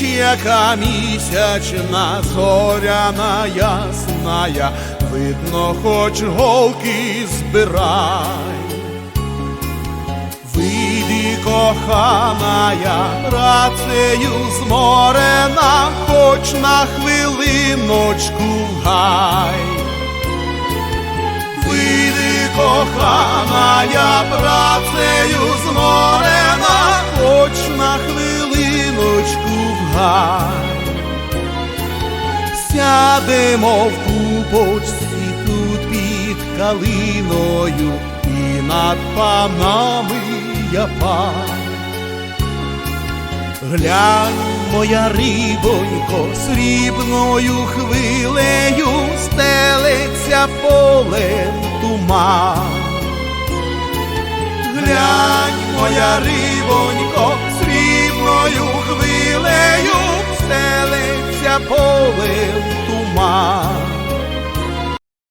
яка місячна, зоряна ясная, видно, хоч голки збирай. Вийди, коханая, працею зморена, хоч на хвилиночку гай. Вийди, коханая, працею зморена, гай. Сядемо в купочці тут під калиною і над панами я пан. Глянь, моя рибонько, срібною хвилею стелиться полем туман. Глянь, моя рибонько, хвилею стелиться полем туман.